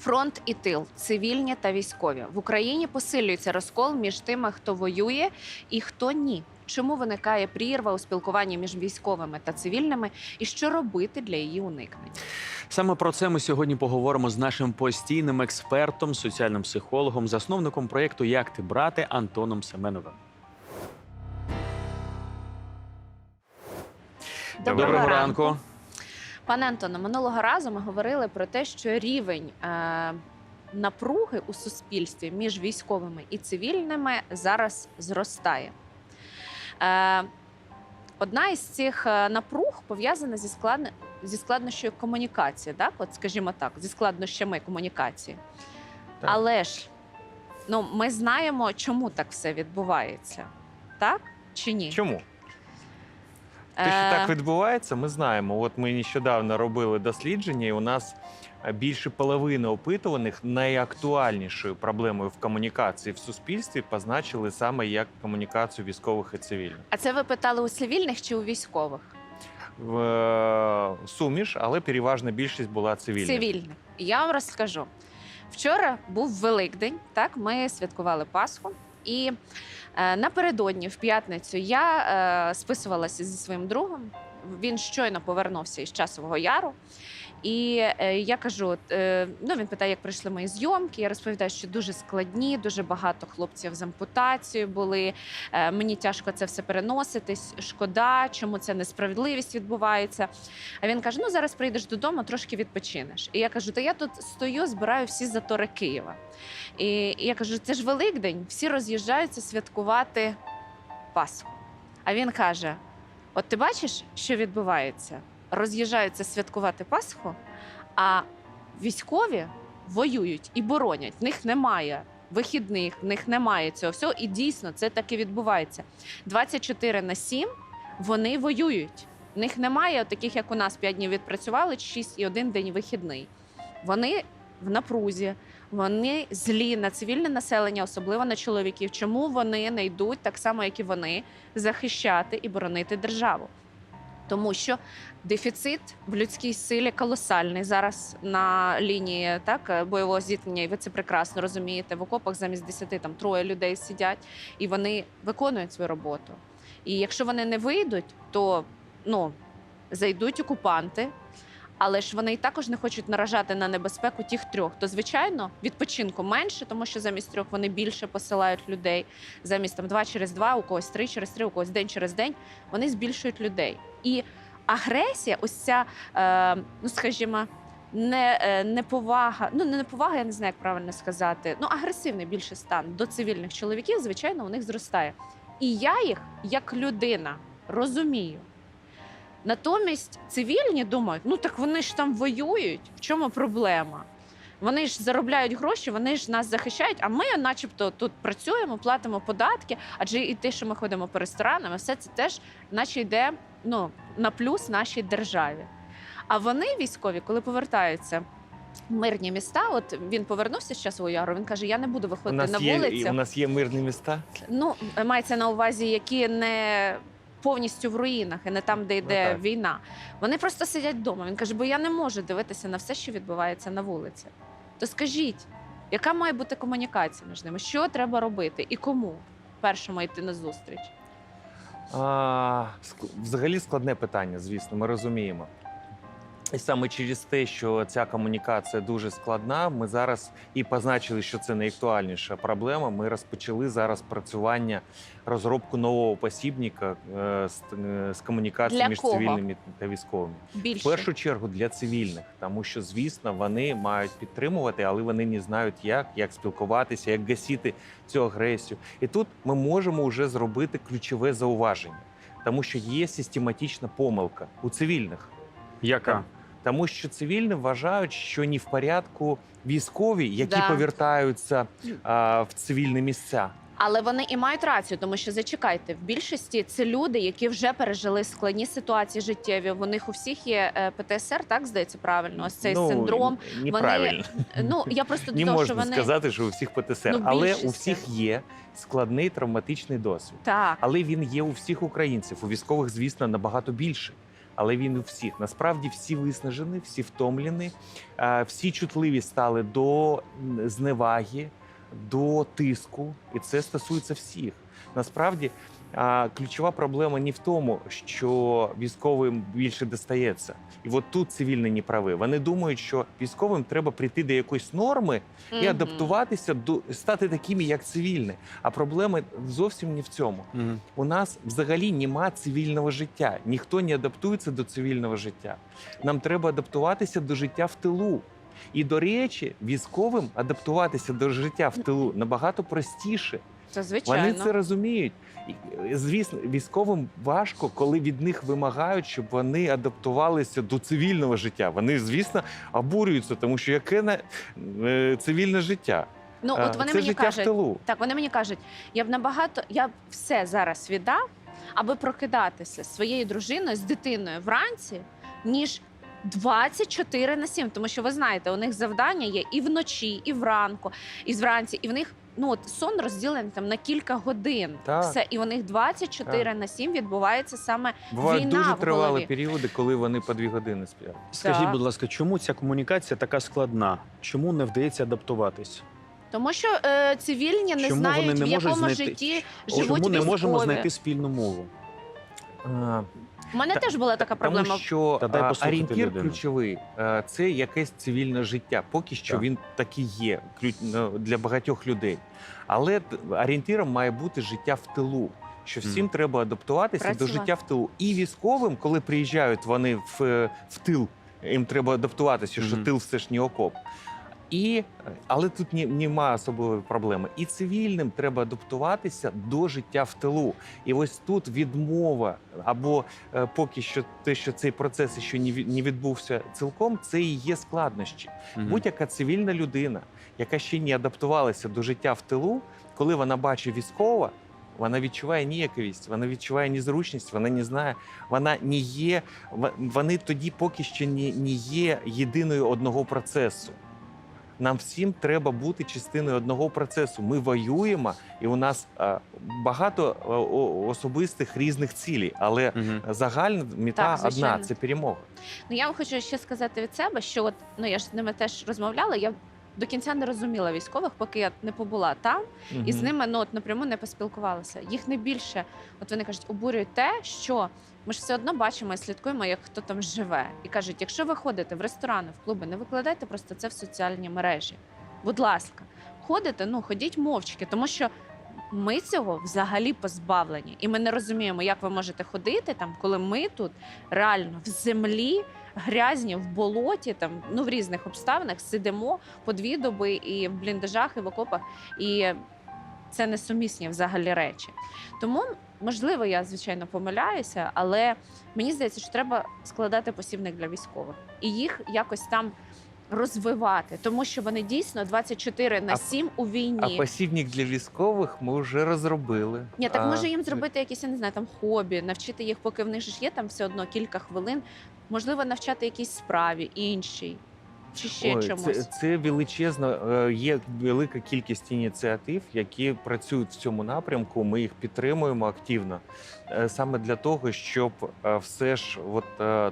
Фронт і тил, цивільні та військові в Україні посилюється розкол між тими, хто воює і хто ні. Чому виникає прірва у спілкуванні між військовими та цивільними, і що робити для її уникнення? Саме про це ми сьогодні поговоримо з нашим постійним експертом, соціальним психологом, засновником проєкту Як ти брати Антоном Семеновим. Доброго ранку. Пане Антоне, минулого разу ми говорили про те, що рівень е, напруги у суспільстві між військовими і цивільними зараз зростає. Е, одна із цих е, напруг пов'язана зі, складно, зі складнощами комунікації, так? От, скажімо так, зі складнощами комунікації. Так. Але ж ну, ми знаємо, чому так все відбувається, так чи ні? Чому? Те, що Е, так відбувається, ми знаємо. От ми нещодавно робили дослідження, і у нас е, більше половини опитуваних найактуальнішою проблемою в комунікації в суспільстві позначили саме як комунікацію військових і цивільних. А це ви питали у цивільних чи у військових? В е, суміш, але переважна більшість була цивільна. Цивільних. Я вам розкажу. Вчора був Великдень, так, ми святкували Пасху. І е, напередодні, в п'ятницю, я е, списувалася зі своїм другом. Він щойно повернувся із часового яру. І е, я кажу: е, ну він питає, як пройшли мої зйомки. Я розповідаю, що дуже складні, дуже багато хлопців з ампутацією були. Е, мені тяжко це все переносити. Шкода, чому ця несправедливість відбувається. А він каже: Ну зараз прийдеш додому, трошки відпочинеш. І я кажу: Та я тут стою, збираю всі затори Києва. І я кажу: це ж Великдень, всі роз'їжджаються святкувати Пасху. А він каже: От ти бачиш, що відбувається? Роз'їжджаються святкувати Пасху, а військові воюють і боронять. В них немає вихідних, в них немає цього всього. І дійсно це таки відбувається. 24 на 7 вони воюють. В них немає таких, як у нас 5 днів відпрацювали, 6 і один день вихідний. Вони в напрузі, вони злі на цивільне населення, особливо на чоловіків. Чому вони не йдуть так само, як і вони, захищати і боронити державу? Тому що дефіцит в людській силі колосальний зараз на лінії так бойового зіткнення, і ви це прекрасно розумієте. В окопах замість 10 там троє людей сидять, і вони виконують свою роботу. І якщо вони не вийдуть, то ну зайдуть окупанти. Але ж вони і також не хочуть наражати на небезпеку тих трьох. То звичайно відпочинку менше, тому що замість трьох вони більше посилають людей. Замість там два через два, у когось три через три, у когось день через день. Вони збільшують людей. І агресія, ось ця, е, ну скажімо, не, е, неповага, ну не неповага, я не знаю, як правильно сказати. Ну агресивний більше стан до цивільних чоловіків, звичайно, у них зростає. І я їх як людина розумію. Натомість цивільні думають, ну так вони ж там воюють. В чому проблема? Вони ж заробляють гроші, вони ж нас захищають. А ми, начебто, тут працюємо, платимо податки. Адже і те, що ми ходимо по ресторанам, все це теж, наче йде ну, на плюс нашій державі. А вони, військові, коли повертаються в мирні міста, от він повернувся з часового яру. Він каже: Я не буду У виходити нас, на є, вулицю. і у нас є мирні міста. Ну, мається на увазі, які не повністю в руїнах і не там, де йде так. війна. Вони просто сидять вдома. Він каже, бо я не можу дивитися на все, що відбувається на вулиці. То скажіть, яка має бути комунікація між ними? Що треба робити і кому першому йти на зустріч? А, взагалі складне питання, звісно, ми розуміємо. І саме через те, що ця комунікація дуже складна, ми зараз і позначили, що це найактуальніша проблема. Ми розпочали зараз працювання, розробку нового посібника е, з, е, з комунікації Для між кого? цивільними та військовими. Більше В першу чергу для цивільних, тому що, звісно, вони мають підтримувати, але вони не знають, як, як спілкуватися, як гасити цю агресію. І тут ми можемо вже зробити ключове зауваження, тому що є систематична помилка у цивільних. Яка? Тому що цивільні вважають, що не в порядку військові, які Да. повертаються а, в цивільні місця. Але вони і мають рацію, тому що зачекайте, в більшості це люди, які вже пережили складні ситуації життєві. У них у всіх є е, ПТСР, так здається правильно. Ось цей ну, синдром. неправильно. Ну я просто Не до того, можна що вони сказати, що у всіх ПТСР, Ну, але у всіх є складний травматичний досвід. так. Але він є у всіх українців. У військових, звісно, набагато більше. Але він у всіх. Насправді всі виснажені, всі втомлені, е, всі чутливі стали до зневаги, до тиску, і це стосується всіх. Насправді. А ключова проблема не в тому, що військовим більше достається, і от тут цивільні не прави. Вони думають, що військовим треба прийти до якоїсь норми і Мгм. адаптуватися до стати такими, як цивільні. А проблема зовсім не в цьому. Мгм. У нас взагалі нема цивільного життя. Ніхто не адаптується до цивільного життя. Нам треба адаптуватися до життя в тилу. І до речі, військовим адаптуватися до життя в тилу набагато простіше. Це звичайно. Вони це розуміють. Е, Звісно, військовим важко, коли від них вимагають, щоб вони адаптувалися до цивільного життя. Вони, звісно, обурюються, тому що яке на е, цивільне життя? Ну, от вони це мені життя в кажуть, тилу. так вони мені кажуть, я б набагато, я б все зараз віддав, аби прокидатися своєю дружиною, з дитиною вранці, ніж 24 на 7. Тому що ви знаєте, у них завдання є і вночі, і вранку, і вранці, і в них. Ну от сон розділений там на кілька годин. Так. Все, і у них 24 на 7 відбувається саме Бувають війна дуже в тривалі голові. періоди, коли вони по дві години сплять. Скажіть, Так. будь ласка, чому ця комунікація така складна? Чому не вдається адаптуватись? тому, що е, цивільні не Чому вони знають, не в можуть якому знайти- житті живуть Чому не можемо знайти спільну мову? А, У мене теж була така проблема. Тому що Та дай а, послухати орієнтир людину. ключовий е, це якесь цивільне життя. Поки що Так. він такий є ключ- ну, для багатьох людей. Але т- орієнтиром має бути життя в тилу. Що всім Мгм. треба адаптуватися Працювати. до життя в тилу. І військовим, коли приїжджають вони в, е, в тил, їм треба адаптуватися, що Мгм. тил все ж не окоп. І, але тут ні, немає особливої проблеми. І цивільним треба адаптуватися до життя в тилу. І ось тут відмова або е, поки що те, що цей процес ще не не відбувся цілком, це і є складнощі. Мгм. Будь-яка цивільна людина, яка ще не адаптувалася до життя в тилу, коли вона бачить військова. Вона відчуває ніяковість, вона відчуває незручність, вона не знає, вона не є. Вони тоді поки що не, не є єдиною одного процесу. Нам всім треба бути частиною одного процесу. Ми воюємо, і у нас е, багато е, о- особистих різних цілей, але угу. загальна мета Так, одна це перемога. Ну я вам хочу ще сказати від себе, що от ну я ж з ними теж розмовляла. Я до кінця не розуміла військових, поки я не побула там, і з ними ну от напряму не поспілкувалася. Їх не більше, от вони кажуть, обурює те, що ми ж все одно бачимо і слідкуємо, як хто там живе. І кажуть, якщо ви ходите в ресторани, в клуби, не викладайте просто це в соціальні мережі. Будь ласка, ходите, ну ходіть мовчки, тому що. Ми цього взагалі позбавлені, і ми не розуміємо, як ви можете ходити там, коли ми тут реально в землі, грязні, в болоті, там ну в різних обставинах сидимо по дві доби і в бліндажах, і в окопах, і це несумісні взагалі речі. Тому, можливо, я звичайно помиляюся, але мені здається, що треба складати посібник для військових і їх якось там розвивати, тому що вони дійсно 24 на А- 7 у А війні. посібник для військових ми вже розробили. Ні, так А, може їм зробити якісь, я не знаю, там хобі, навчити їх, поки в них ж є там все одно кілька хвилин. Можливо, навчати якійсь справі іншій чи ще Ой, чомусь. Це, це величезно. е, Є велика кількість ініціатив, які працюють в цьому напрямку. Ми їх підтримуємо активно, е, саме для того, щоб е, все ж от,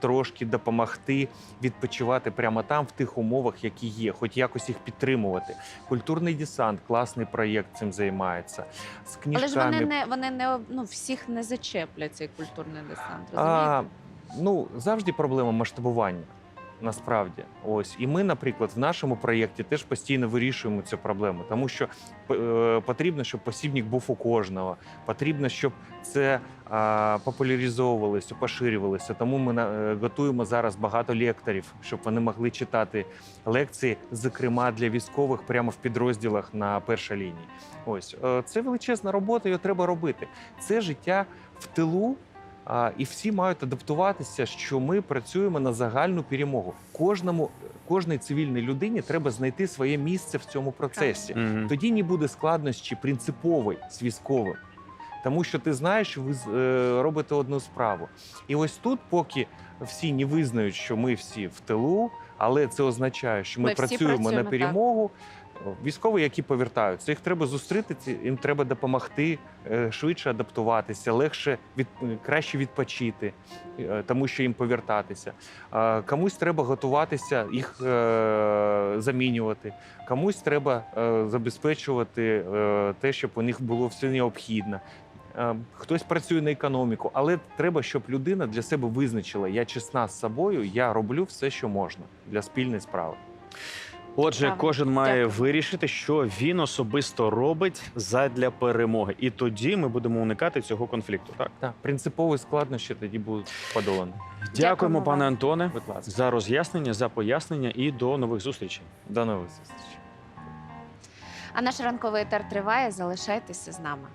трошки допомогти відпочивати прямо там, в тих умовах, які є, хоч якось їх підтримувати. Культурний десант, класний проєкт цим займається. З Але ж вони не вони не ну всіх не зачеплять цей культурний десант. Розумієте? А, ну завжди проблема масштабування. Насправді, ось і ми, наприклад, в нашому проєкті теж постійно вирішуємо цю проблему, тому що е, потрібно, щоб посібник був у кожного. Потрібно, щоб це е, популяризовувалося, поширювалося. Тому ми е, готуємо зараз багато лекторів, щоб вони могли читати лекції, зокрема для військових, прямо в підрозділах на першій лінії. Ось е, це величезна робота, її треба робити. Це життя в тилу. А, і всі мають адаптуватися, що ми працюємо на загальну перемогу. Кожному, кожній цивільній людині треба знайти своє місце в цьому процесі. Мгм. Тоді не буде складнощі принципової з військовим, тому що ти знаєш, що ви е, робите одну справу. І ось тут, поки всі не визнають, що ми всі в тилу, але це означає, що ми, Ми працюємо, працюємо, на так. Військові, які повертаються, їх треба зустріти, їм треба допомогти е, швидше адаптуватися, легше від краще відпочити, е, тому що їм повертатися. Комусь треба готуватися, їх е, замінювати. Комусь треба е, забезпечувати е, те, щоб у них було все необхідне. Е, Хтось працює на економіку, але треба, щоб людина для себе визначила: я чесна з собою, я роблю все, що можна для спільної справи. Отже, Правильно. кожен має Дякую. вирішити, що він особисто робить задля перемоги, і тоді ми будемо уникати цього конфлікту. Так, Так, принципові складнощі тоді будуть подолані. дякуємо, Дякуємо пане вам. Антоне, Будь ласка, за роз'яснення, за пояснення і до нових зустрічей. до нових зустрічей. А наш ранковий етер триває. Залишайтеся з нами.